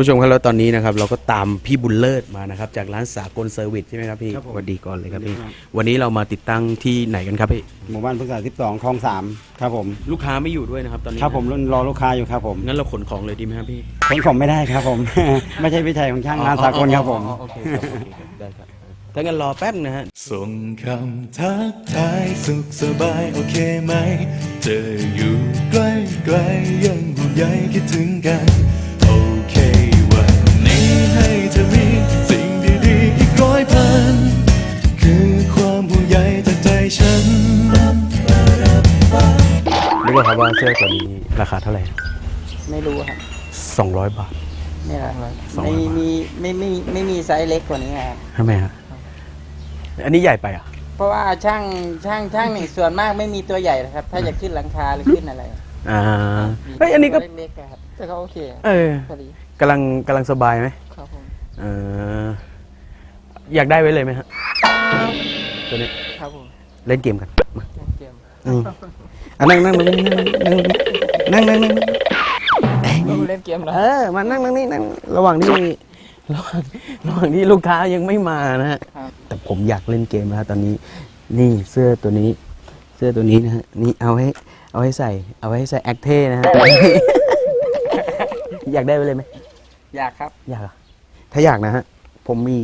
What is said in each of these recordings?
คุณผู้ชมครับแล้วตอนนี้นะครับเราก็ตามพี่บุญเลิศมานะครับจากร้านสากลเซอร์วิสใช่ไหมครับพี่ครับผม สวัสดีก่อนเลยครับพี่ครับวันนี้เรามาติดตั้งที่ไหนกันครับพี่ หมู่บ้านพฤกษา12คลองสามครับผม ลูกค้าไม่อยู่ด้วยนะครับตอนนี้ครับผมรอลูกค้าอยู่ครับผมงั้นเราขนของเลยดีไหมครับพี่ขนของไม่ได้ครับผม ไม่ใช่วิชัยของช่างงานสากลครับผม อ๋อโอเคครับโอเคครับได้ครับถ้างั้นรอแป๊บนะฮะ ส่งคำทักทายสุขสบายโอเคไหม เจออยู่ใกล้ใกล้ๆยังห่วงใยคิดถึงกัน รู้ป่ะครับว่าเสื้อตัวนี้ราคาเท่าไหร่ ไม่รู้ครับ200 บาท นี่แหละครับสองร้ไม่อยบาทมีไม่ไม่ไม่มีไซส์เล็กกว่านี้ครับใช่ไหมฮะ อันนี้ใหญ่ไปอะ เพราะว่าช่างช่างช่างนี่ส่วนมากไม่มีตัวใหญ่นะครับ ถ้าจะขึ้นหลังคาหรือขึ้นอะไรอ่า มีเฮ้ย อันนี้ก็ ตัวเล็กๆครับแต่ก็โอเคเออพอดีกำลังกำลังสบายไหมครับผมเอออยากได้ไว้เลยไหมฮะ ตัวนี้ ครับผม เล่นเกมกันมาเล่นเกมอืม อะนั่งนั่งนั่งนั่งนั่งนั่งนั่งนั่งเล่นเกมเหรอเออมานั่งนั่งนี่นั่งระหว่างที่ระหว่างระหว่างที่ลูกค้ายังไม่มานะฮะครับแต่ผมอยากเล่นเกมนะฮะตอนนี้ นี่เสื้อตัวนี้ เสื้อตัวนี้นะฮะนี่เอาให้ เอาให้ใส่ เอาไว้ให้ใส่แอคเท่นะฮะอยากได้ไปเลยไหมอยากครับ อยากอะถ้าอยากนะฮะผมมี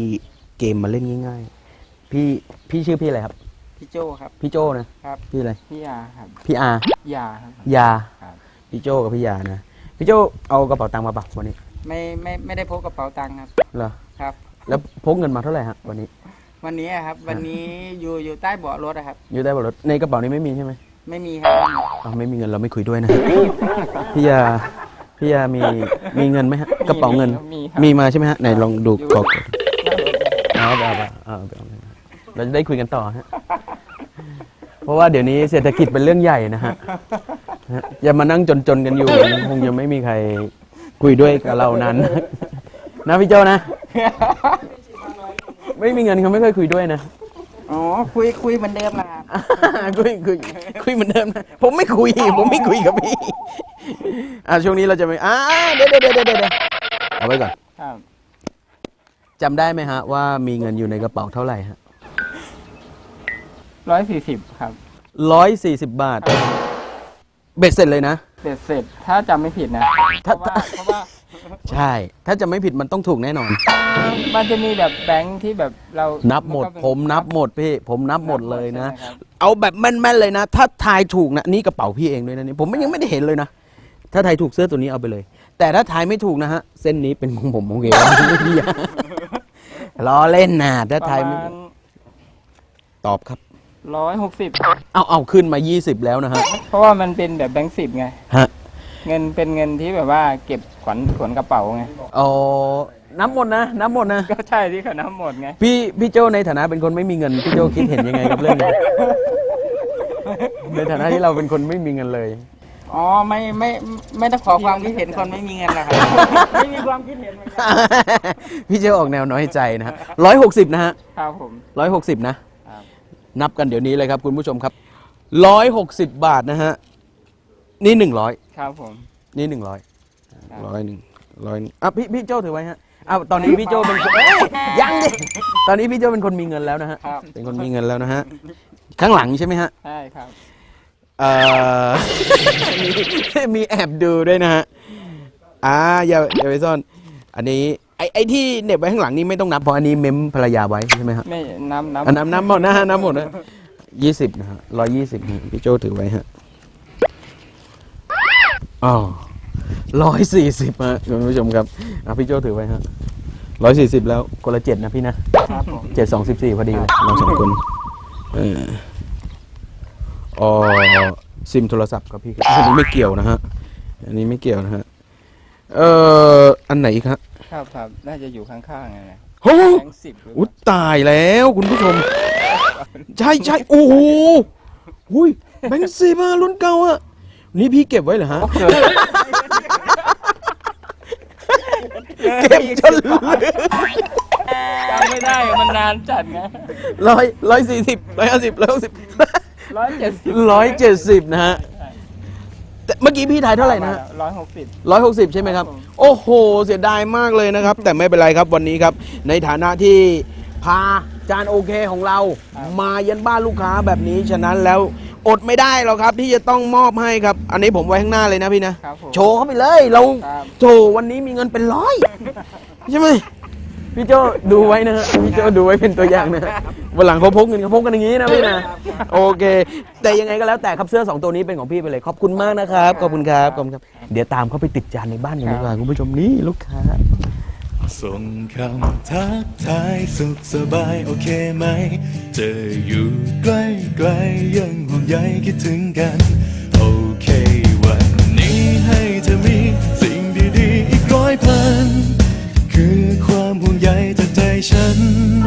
เกมมาเล่นง่าย ๆ พี่พี่ชื่อพี่อะไรครับ พี่โจครับ พี่โจนะครับพี่อะไรพี่ยาครับพี่อายาครับ ยาครับ พี่โจกับพี่ยานะพี่โจเอากระเป๋าตังค์มาปะวันนี้ไม่ไม่ไม่ได้พกกระเป๋าตังค์ครับเหรอครับ แล้วพกเงินมาเท่าไหร่ฮะวันนี้ วันนี้อะครับ วันนี้อยู่อยู่ใต้เบาะรถอะครับ อยู่ได้บนรถในกระเป๋านี้ไม่มีใช่ไหมไม่มีครับอ้าวไม่มีเงินเราไม่คุยด้วยนะ พี่ยาพี่ยามีมีเงินไหมฮะกระเป๋าเงิน มีครับ มีมาใช่ไหมฮะไหนลองดูอยู่กรอกหน้ารถเลยเอาไปเอาไปเอาไปเอาไปเราจะได้คุยกันต่อฮะ เพราะว่าเดี๋ยวนี้เศรษฐกิจเป็นเรื่องใหญ่นะฮะฮะอย่ามานั่งจนๆกันอยู่คงจะไม่มีใครคุยด้วยกับเรานั้น นะพี่เจ้านะ ไม่มีเงินเขาไม่ค่อยคุยด้วยนะอ๋อคุยคุยเหมือนเดิมนะครับคุยคุยคุยเหมือนเดิมนะผมไม่คุย ผมไม่คุยกับพี่อ่าช่วงนี้เราจะไม่อ่าเดี๋ยวเดี๋ยวเดี๋ยวเดี๋ยวเดี๋ยวเอาไว้ก่อนครับจำได้ไหมฮะว่ามีเงินอยู่ในกระเป๋าเท่าไหร่ฮะ ร้อยสี่สิบครับร้อยสี่สิบบาท เบ็ดเสร็จเลยนะเสร็จเสร็จถ้าจำไม่ผิดนะถ้าเพราะว่าเพราะว่าใช่ ถ้าจะไม่ผิดมันต้องถูกแน่นอน มันจะมีแบบแบงค์ที่แบบเรานับหมดนก็เป็นผมนับหมดพี่ ผมนับหมดเลยนะใช่ไหมครับเอาแบบแม่นๆเลยนะ ถ้าทายถูกนะนี่กระเป๋าพี่เองด้วยนะนี่ผมยังไม่ได้เห็นเลยนะ ถ้าทายถูกเสื้อตัวนี้เอาไปเลย แต่ถ้าทายไม่ถูกนะฮะ เส้นนี้เป็นของผมโอเคไม่ดีอะล้อเล่นนะถ้าประทายมาไม่ณตอบครับ ร้อยหกสิบเอาเอาขึ้นมา 20 แล้วนะฮะ เพราะว่ามันเป็นแบบแบงค์สิบไง ฮะ เงินเป็นเงินที่แบบว่าเก็บขวัญขวนกระเป๋าไง อ๋อนับหมดนะนับหมดนะ ก็ใช่ที่เขานับหมดไง พี่พี่โจในฐานะเป็นคนไม่มีเงิน พี่โจคิดเห็นยังไงกับเรื่องนี้ ในฐานะที่เราเป็นคนไม่มีเงินเลย อ๋อไม่ไม่ไม่ต้องขอความคิดเห็นคนไม่มีเงินหรอกครับ ไม่มีความคิดเห็นเหมือนกันพี่โจออกแนวน้อยใจนะฮะร้อยหกสิบนะฮะครับผมร้อยหกสิบนะครับ นับกันเดี๋ยวนี้เลยครับคุณผู้ชมครับร้อยหกสิบบาทนะฮะนี่หนึ่งร้อยครับผม นี่หนึ่งร้อยครับร้อยหนึ่งร้อยอะพี่พี่โจถือไว้ฮะอ้าวตอนนี้พี่โจเป็นคนเอ้ยยังดิตอนนี้พี่โจเป็นคนมีเงินแล้วนะฮะครับ เป็นคนมีเงินแล้วนะฮะข้างหลังใช่ไหมฮะใช่ครับ เอ่อ มีมีแอบดูด้วยนะฮะอ่าอย่าอย่าไปซ่อน อันนี้ ไอ้ไอ้ที่เหน็บไว้ข้างหลังนี่ไม่ต้องนับเพราะอันนี้เมมภรรยาไว้ใช่ไหมฮะไม่น้ำน้ำอันน้ำน้ำหมดนะฮะน้ำหมดนะยี่สิบนะฮะร้อยยี่สิบพี่โจถือไว้ฮะอ๋อร้อยสี่สิบฮะคุณผู้ชมครับอะพี่โจถือไว้ฮะร้อยสี่สิบแล้วคนละเจ็ดนะพี่นะครับผมเจ็ดสองสิบสี่พอดีเลยเราสองคนเอออ๋อซิมโทรศัพท์ครับพี่อันนี้ไม่เกี่ยวนะฮะอันนี้ไม่เกี่ยวนะฮะ เอ่ออันไหนอีกฮะครับครับน่าจะอยู่ข้างๆไงนะโอ้แบงค์สิบหรือเปอุ๊ยล่าตายแล้วคุณผู้ชม ใช่ใช่โอ้โหหุยแบงค์ซีมารุ่นเก่าอะนี่พี่เก็บไว้เหรอฮะ เก็บจนเหลือ จำไม่ได้มันนานจัดไงร้อยร้อยสี่สิบร้อยห้าสิบร้อยหกสิบร้อยเจ็ดสิบร้อยเจ็ดสิบนะฮะ แต่เมื่อกี้พี่ทายเท่าไหร่นะร้อยหกสิบ ร้อยหกสิบใช่ไหมครับ ครับผม โอ้โห เสียดายมากเลยนะครับ แต่ไม่เป็นไรครับวันนี้ครับ ในฐานะที่พาจานโอเคของเรา มายันบ้านลูกค้าแบบนี้ฉะนั้นแล้วอดไม่ได้หรอกครับ ที่จะต้องมอบให้ครับ อันนี้ผมไว้ข้างหน้าเลยนะพี่นะ ครับผม โชว์เข้าไปเลยเราครับโจวันนี้มีเงินเป็นร้อย ใช่ไหม พี่โจดูไว้นะฮะพี่โจดูไว้เป็นตัวอย่างนะฮะวันหลังเขาพกเงินเขาพกกันอย่างนี้นะพี่นะโอเค แต่ยังไงก็แล้วแต่ครับเสื้อสองตัวนี้เป็นของพี่ไปเลยขอบคุณมากนะครับขอบคุณครับขอบคุณครับ เดี๋ยวตามเขาไปติดจานในบ้านกันดีกว่าคุณผู้ชมนี่ลูกค้า ส่งคำทักทายสุขสบายโอเคไหม เจออยู่ใกล้ใกล้ๆยังห่วงใยคิดถึงกัน โอเควันนี้ให้เธอมีสิ่งดีๆอีกร้อยพัน ฉัน